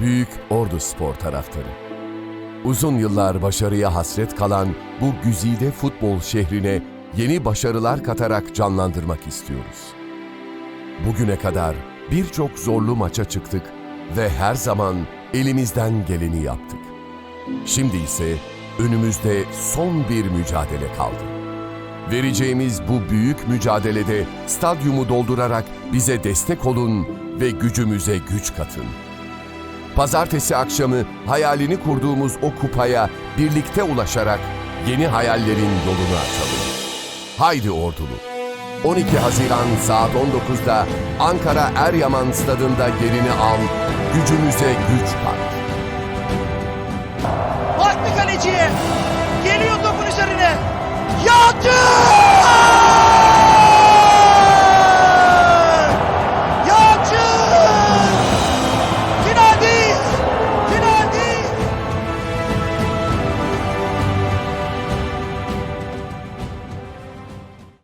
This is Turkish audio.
Büyük Ordu Spor taraftarı. Uzun yıllar başarıya hasret kalan bu güzide futbol şehrine yeni başarılar katarak canlandırmak istiyoruz. Bugüne kadar birçok zorlu maça çıktık ve her zaman elimizden geleni yaptık. Şimdi ise önümüzde son bir mücadele kaldı. Vereceğimiz bu büyük mücadelede stadyumu doldurarak bize destek olun ve gücümüze güç katın. Pazartesi akşamı hayalini kurduğumuz o kupaya birlikte ulaşarak yeni hayallerin yolunu açalım. Haydi Ordulu. 12 Haziran saat 19'da Ankara Eryaman Stadında yerini al, gücümüze güç kat. Vakti kaleciye. do!